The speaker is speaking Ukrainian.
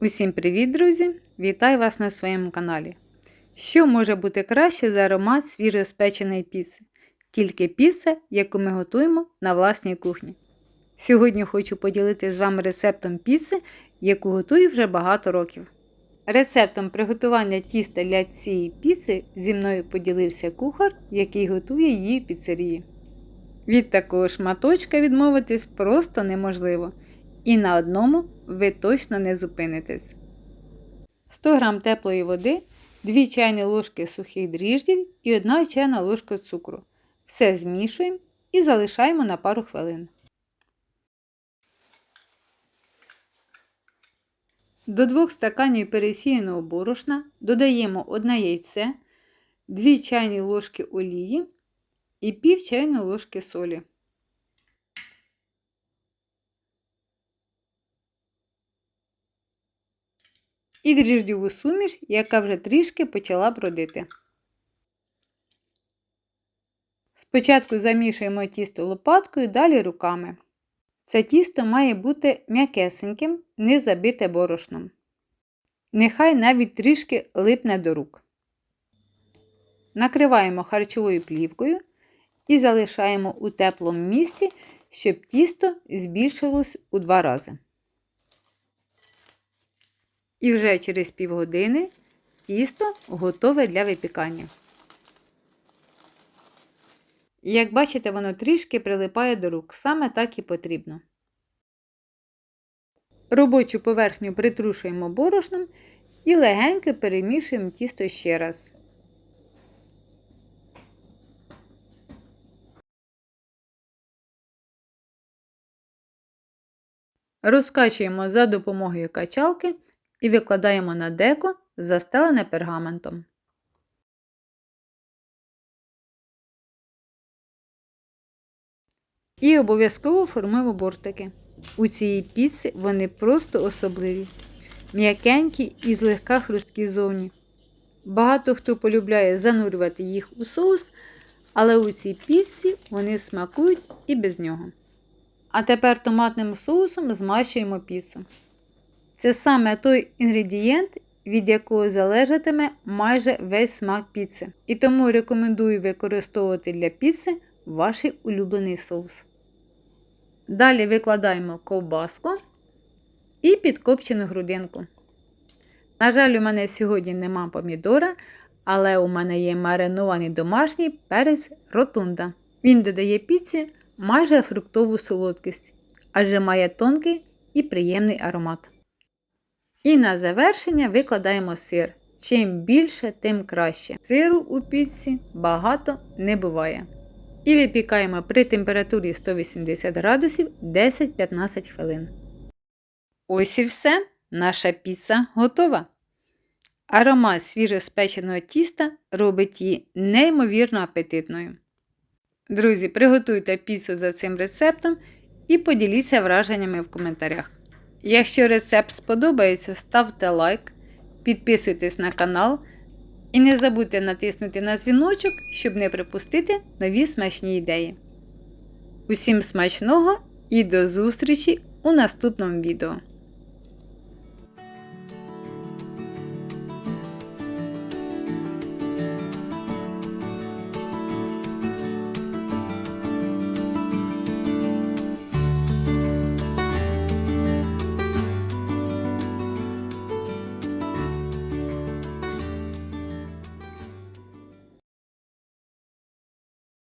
Усім привіт, друзі! Вітаю вас на своєму каналі. Що може бути краще за аромат свіжоспеченої піци? Тільки піца, яку ми готуємо на власній кухні. Сьогодні хочу поділитися з вами рецептом піци, яку готую вже багато років. Рецептом приготування тіста для цієї піци зі мною поділився кухар, який готує її в піцерії. Від такого шматочка відмовитись просто неможливо. І на одному ви точно не зупинитесь. 100 г теплої води, 2 чайні ложки сухих дріждів і 1 чайна ложка цукру. Все змішуємо і залишаємо на пару хвилин. До 2 стаканів пересіяного борошна додаємо 1 яйце, 2 чайні ложки олії і пів чайної ложки солі. І дріждьову суміш, яка вже трішки почала бродити. Спочатку замішуємо тісто лопаткою, далі руками. Це тісто має бути м'якесеньким, не забите борошном. Нехай навіть трішки липне до рук. Накриваємо харчовою плівкою і залишаємо у теплому місці, щоб тісто збільшилось у два рази. І вже через півгодини тісто готове для випікання. Як бачите, воно трішки прилипає до рук, саме так і потрібно. Робочу поверхню притрушуємо борошном і легенько перемішуємо тісто ще раз. Розкачуємо за допомогою качалки і викладаємо на деко, застелене пергаментом. І обов'язково формуємо бортики. У цій піці вони просто особливі, м'якенькі і злегка хрусткі зовні. Багато хто полюбляє занурювати їх у соус, але у цій піці вони смакують і без нього. А тепер томатним соусом змащуємо піцу. Це саме той інгредієнт, від якого залежатиме майже весь смак піци. І тому рекомендую використовувати для піци ваш улюблений соус. Далі викладаємо ковбаску і підкопчену грудинку. На жаль, у мене сьогодні нема помідора, але у мене є маринований домашній перець ротунда. Він додає піці майже фруктову солодкість, адже має тонкий і приємний аромат. І на завершення викладаємо сир. Чим більше, тим краще. Сиру у піці багато не буває. І випікаємо при температурі 180 градусів 10-15 хвилин. Ось і все. Наша піца готова. Аромат свіжоспеченого тіста робить її неймовірно апетитною. Друзі, приготуйте піцу за цим рецептом і поділіться враженнями в коментарях. Якщо рецепт сподобається, ставте лайк, підписуйтесь на канал і не забудьте натиснути на дзвіночок, щоб не пропустити нові смачні ідеї. Усім смачного і до зустрічі у наступному відео!